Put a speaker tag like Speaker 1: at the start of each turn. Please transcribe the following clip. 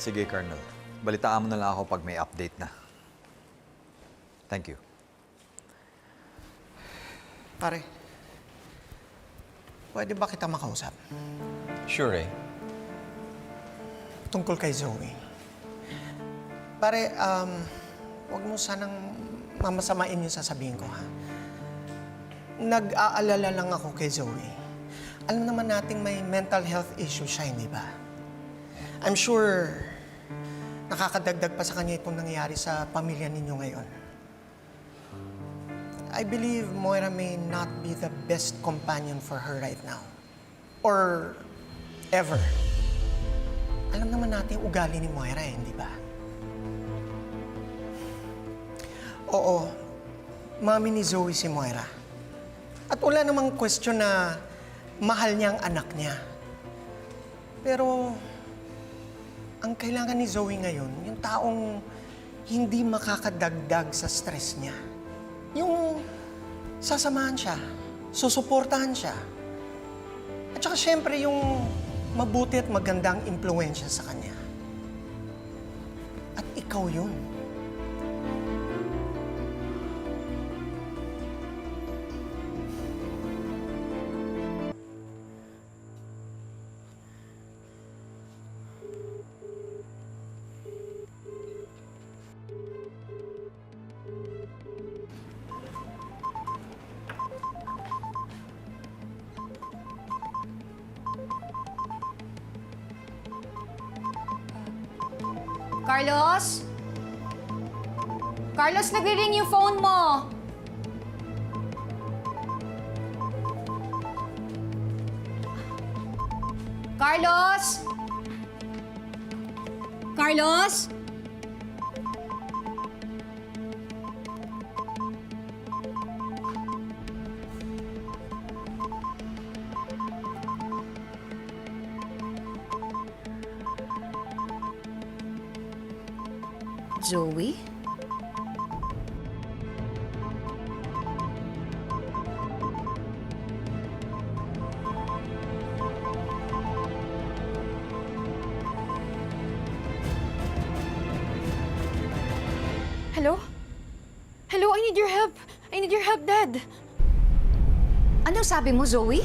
Speaker 1: Sige, Colonel. Balitaan mo na lang ako pag may update na. Thank you.
Speaker 2: Pare, pwede ba kita makausap?
Speaker 3: Sure eh.
Speaker 2: Tungkol kay Zoe. Pare, um, huwag mo sanang mamasamain yung sasabihin ko, ha? Nag-aalala lang ako kay Zoe. Alam naman nating may mental health issue siya, hindi ba? I'm sure nakakadagdag pa sa kanya itong nangyayari sa pamilya ninyo ngayon. I believe Moira may not be the best companion for her right now. Or ever. Alam naman natin yung ugali ni Moira eh, hindi ba? Oo, mami ni Zoe si Moira. At wala namang question na mahal niya ang anak niya. Pero, ang kailangan ni Zoe ngayon, yung taong hindi makakadagdag sa stress niya. Yung sasamahan siya, susuportahan siya. At saka syempre yung mabuti at magandang impluensya sa kanya. At ikaw yun.
Speaker 4: Carlos? Carlos, nagre-ring yung phone mo. Carlos? Carlos? Zoe?
Speaker 5: Hello? Hello, I need your help. I need your help, Dad.
Speaker 4: Anong sabi mo, Zoe?